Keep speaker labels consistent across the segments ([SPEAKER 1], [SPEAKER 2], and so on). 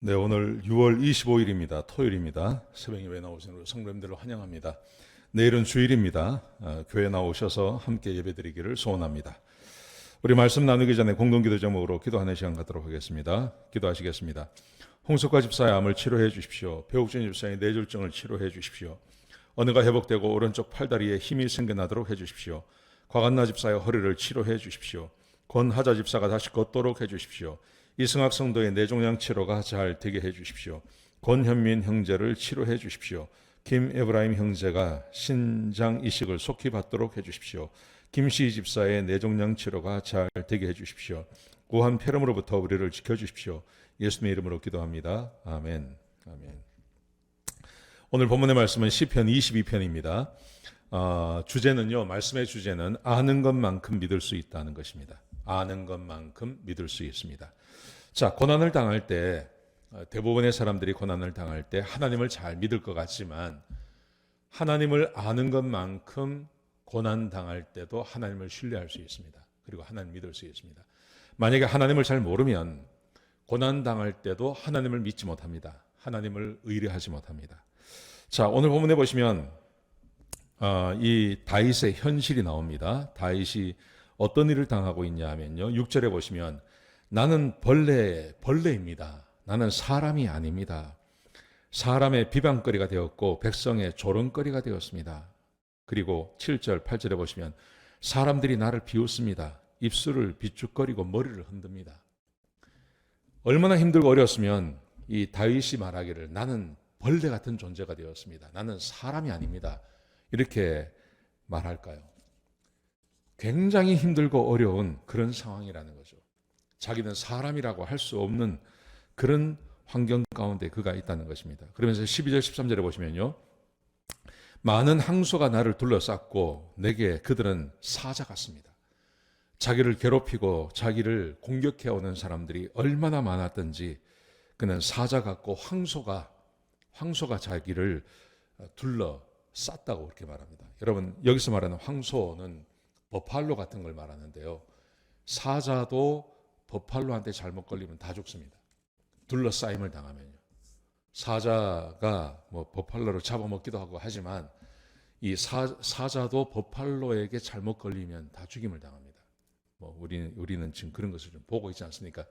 [SPEAKER 1] 네, 오늘 6월 25일입니다. 토요일입니다. 새벽 예배 나오신 성도님들을 환영합니다. 내일은 주일입니다. 어, 교회 나오셔서 함께 예배드리기를 소원합니다. 우리 말씀 나누기 전에 공동기도 제목으로 기도하는 시간 갖도록 하겠습니다. 기도하시겠습니다. 홍석과 집사의 암을 치료해 주십시오. 배옥진 집사의 뇌졸중을 치료해 주십시오. 어느가 회복되고 오른쪽 팔다리에 힘이 생겨나도록 해 주십시오. 과간나 집사의 허리를 치료해 주십시오. 권하자 집사가 다시 걷도록 해 주십시오. 이승학 성도의 뇌종양 치료가 잘 되게 해 주십시오. 권현민 형제를 치료해 주십시오. 김에브라임 형제가 신장 이식을 속히 받도록 해 주십시오. 김씨 집사의 뇌종양 치료가 잘 되게 해 주십시오. 우한 폐렴으로부터 우리를 지켜 주십시오. 예수님의 이름으로 기도합니다. 아멘. 아멘. 오늘 본문의 말씀은 시편 22편입니다. 어, 주제는요. 말씀의 주제는 아는 것만큼 믿을 수 있다는 것입니다. 아는 것만큼 믿을 수 있습니다. 자, 고난을 당할 때 어, 대부분의 사람들이 고난을 당할 때 하나님을 잘 믿을 것 같지만 하나님을 아는 것만큼 고난 당할 때도 하나님을 신뢰할 수 있습니다. 그리고 하나님 믿을 수 있습니다. 만약에 하나님을 잘 모르면 고난 당할 때도 하나님을 믿지 못합니다. 하나님을 의뢰하지 못합니다. 자, 오늘 본문에 보시면 어, 이 다윗의 현실이 나옵니다. 다윗이 어떤 일을 당하고 있냐 하면요. 6절에 보시면 나는 벌레 벌레입니다. 나는 사람이 아닙니다. 사람의 비방거리가 되었고 백성의 조롱거리가 되었습니다. 그리고 7절, 8절에 보시면 사람들이 나를 비웃습니다. 입술을 비축거리고 머리를 흔듭니다. 얼마나 힘들고 어려웠으면 이 다윗이 말하기를 나는 벌레 같은 존재가 되었습니다. 나는 사람이 아닙니다. 이렇게 말할까요? 굉장히 힘들고 어려운 그런 상황이라는 거죠. 자기는 사람이라고 할 수 없는 그런 환경 가운데 그가 있다는 것입니다. 그러면서 12절 13절에 보시면요. 많은 항소가 나를 둘러쌌고 내게 그들은 사자 같습니다. 자기를 괴롭히고 자기를 공격해 오는 사람들이 얼마나 많았던지 그는 사자 같고 황소가 황소가 자기를 둘러 쌌다고 그렇게 말합니다. 여러분 여기서 말하는 황소는 버팔로 같은 걸 말하는데요. 사자도 버팔로한테 잘못 걸리면 다 죽습니다. 둘러싸임을 당하면요. 사자가 뭐 버팔로를 잡아먹기도 하고 하지만 이 사, 사자도 버팔로에게 잘못 걸리면 다 죽임을 당합니다. 뭐 우리는 우리는 지금 그런 것을 좀 보고 있지 않습니까?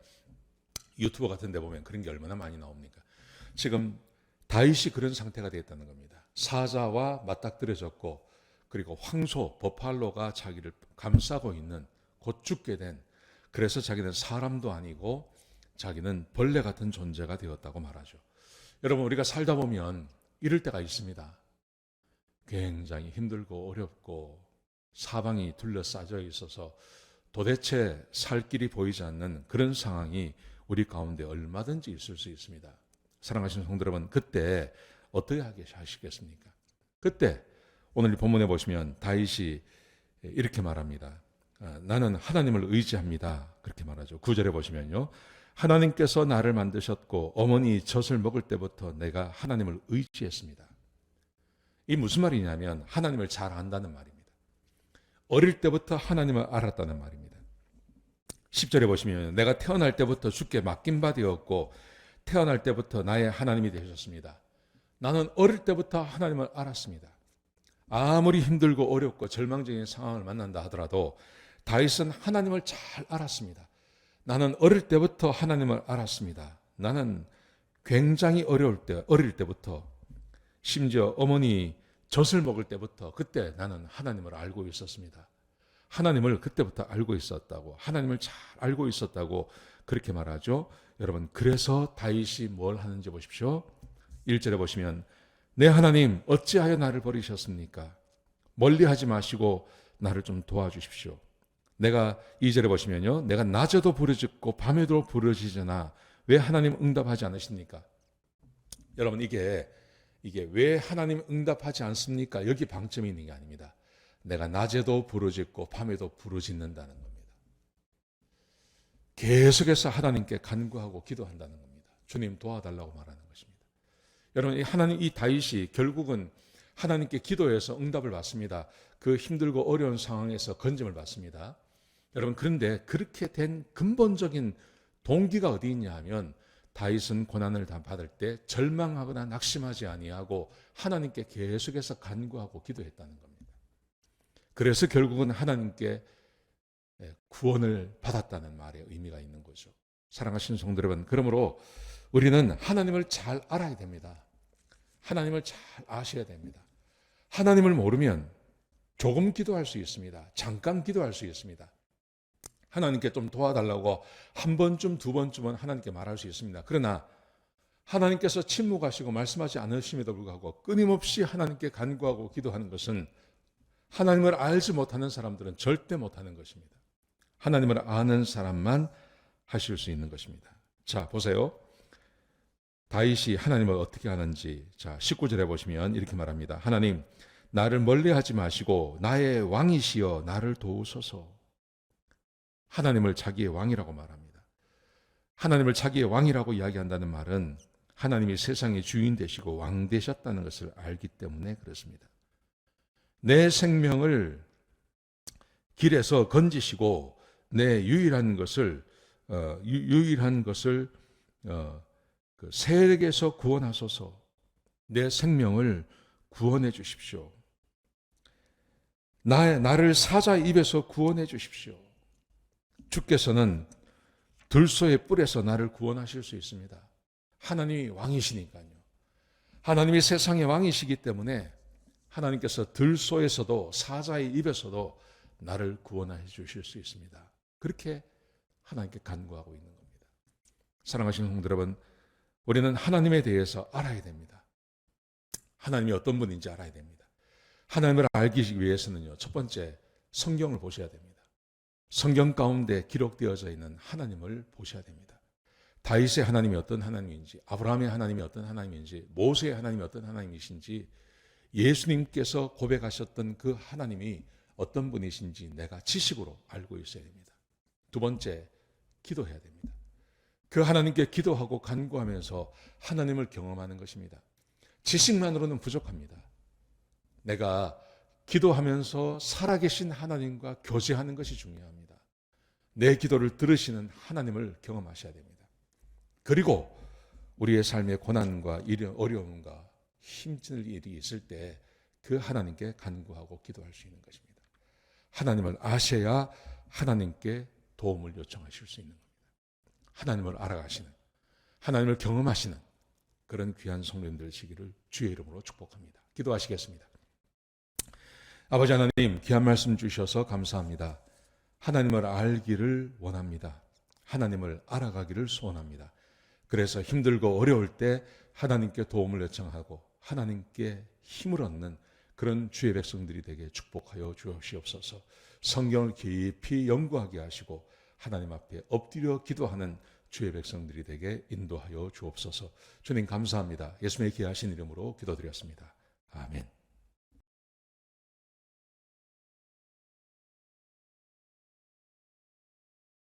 [SPEAKER 1] 유튜브 같은 데 보면 그런 게 얼마나 많이 나옵니까? 지금 다윗이 그런 상태가 되었다는 겁니다. 사자와 맞닥뜨려졌고 그리고 황소 버팔로가 자기를 감싸고 있는 곧 죽게 된 그래서 자기는 사람도 아니고 자기는 벌레 같은 존재가 되었다고 말하죠. 여러분 우리가 살다 보면 이럴 때가 있습니다. 굉장히 힘들고 어렵고 사방이 둘러싸져 있어서 도대체 살 길이 보이지 않는 그런 상황이 우리 가운데 얼마든지 있을 수 있습니다. 사랑하시는 성도 여러분, 그때 어떻게 하시겠습니까? 그때 오늘 본문에 보시면 다윗이 이렇게 말합니다. 아, 나는 하나님을 의지합니다. 그렇게 말하죠. 구절에 보시면요. 하나님께서 나를 만드셨고 어머니 젖을 먹을 때부터 내가 하나님을 의지했습니다. 이 무슨 말이냐면 하나님을 잘 안다는 말입니다. 어릴 때부터 하나님을 알았다는 말입니다. 10절에 보시면 내가 태어날 때부터 주께 맡긴 바 되었고 태어날 때부터 나의 하나님이 되셨습니다. 나는 어릴 때부터 하나님을 알았습니다. 아무리 힘들고 어렵고 절망적인 상황을 만난다 하더라도 다윗은 하나님을 잘 알았습니다. 나는 어릴 때부터 하나님을 알았습니다. 나는 굉장히 어려울 때, 어릴 때부터 심지어 어머니 젖을 먹을 때부터 그때 나는 하나님을 알고 있었습니다. 하나님을 그때부터 알고 있었다고, 하나님을 잘 알고 있었다고 그렇게 말하죠. 여러분, 그래서 다윗이 뭘 하는지 보십시오. 1절에 보시면, 내 하나님, 어찌하여 나를 버리셨습니까? 멀리 하지 마시고 나를 좀 도와주십시오. 내가 2절에 보시면요. 내가 낮에도 부르짖고 밤에도 부르짖으나 왜 하나님 응답하지 않으십니까? 여러분 이게 이게 왜 하나님 응답하지 않습니까? 여기 방점이 있는 게 아닙니다. 내가 낮에도 부르짖고 밤에도 부르짖는다는 겁니다. 계속해서 하나님께 간구하고 기도한다는 겁니다. 주님 도와달라고 말하는 것입니다. 여러분 이 하나님 이 다윗이 결국은 하나님께 기도해서 응답을 받습니다. 그 힘들고 어려운 상황에서 건짐을 받습니다. 여러분 그런데 그렇게 된 근본적인 동기가 어디 있냐 하면 다윗은 고난을 다 받을 때 절망하거나 낙심하지 아니하고 하나님께 계속해서 간구하고 기도했다는 겁니다. 그래서 결국은 하나님께 예, 구원을 받았다는 말에 의미가 있는 거죠. 사랑하시는 성도 여러분, 그러므로 우리는 하나님을 잘 알아야 됩니다. 하나님을 잘 아셔야 됩니다. 하나님을 모르면 조금 기도할 수 있습니다. 잠깐 기도할 수 있습니다. 하나님께 좀 도와달라고 한 번쯤, 두 번쯤은 하나님께 말할 수 있습니다. 그러나 하나님께서 침묵하시고 말씀하지 않으심에도 불구하고 끊임없이 하나님께 간구하고 기도하는 것은 하나님을 알지 못하는 사람들은 절대 못하는 것입니다. 하나님을 아는 사람만 하실 수 있는 것입니다. 자, 보세요. 다윗이 하나님을 어떻게 하는지 자 19절에 보시면 이렇게 말합니다. 하나님 나를 멀리 하지 마시고 나의 왕이시여 나를 도우소서. 하나님을 자기의 왕이라고 말합니다. 하나님을 자기의 왕이라고 이야기한다는 말은 하나님이 세상의 주인 되시고 왕 되셨다는 것을 알기 때문에 그렇습니다. 내 생명을 길에서 건지시고 내 유일한 것을 어, 유, 유일한 것을 어, 그 세력에서 구원하소서 내 생명을 구원해 주십시오. 나, 나를 사자 입에서 구원해 주십시오. 주께서는 들소의 뿔에서 나를 구원하실 수 있습니다. 하나님이 왕이시니까요. 하나님이 세상의 왕이시기 때문에 하나님께서 들소에서도 사자의 입에서도 나를 구원해 주실 수 있습니다. 그렇게 하나님께 간구하고 있는 겁니다. 사랑하시는 성도 여러분, 우리는 하나님에 대해서 알아야 됩니다. 하나님이 어떤 분인지 알아야 됩니다. 하나님을 알기 위해서는요, 첫 번째, 성경을 보셔야 됩니다. 성경 가운데 기록되어져 있는 하나님을 보셔야 됩니다. 다윗의 하나님이 어떤 하나님인지, 아브라함의 하나님이 어떤 하나님인지, 모세의 하나님이 어떤 하나님이신지, 예수님께서 고백하셨던 그 하나님이 어떤 분이신지 내가 지식으로 알고 있어야 됩니다. 두 번째, 기도해야 됩니다. 그 하나님께 기도하고 간구하면서 하나님을 경험하는 것입니다. 지식만으로는 부족합니다. 내가 기도하면서 살아계신 하나님과 교제하는 것이 중요합니다. 내 기도를 들으시는 하나님을 경험하셔야 됩니다. 그리고 우리의 삶의 고난과 어려움과 힘들 일이 있을 때 그 하나님께 간구하고 기도할 수 있는 것입니다. 하나님을 아셔야 하나님께 도움을 요청하실 수 있는 겁니다. 하나님을 알아가시는, 하나님을 경험하시는 그런 귀한 성령들 시기를 주의 이름으로 축복합니다. 기도하시겠습니다. 아버지 하나님, 귀한 말씀 주셔서 감사합니다. 하나님을 알기를 원합니다. 하나님을 알아가기를 소원합니다. 그래서 힘들고 어려울 때 하나님께 도움을 요청하고 하나님께 힘을 얻는 그런 주의 백성들이 되게 축복하여 주옵시옵소서. 성경을 깊이 연구하게 하시고 하나님 앞에 엎드려 기도하는 주의 백성들이 되게 인도하여 주옵소서. 주님 감사합니다. 예수님의 귀하신 이름으로 기도드렸습니다. 아멘.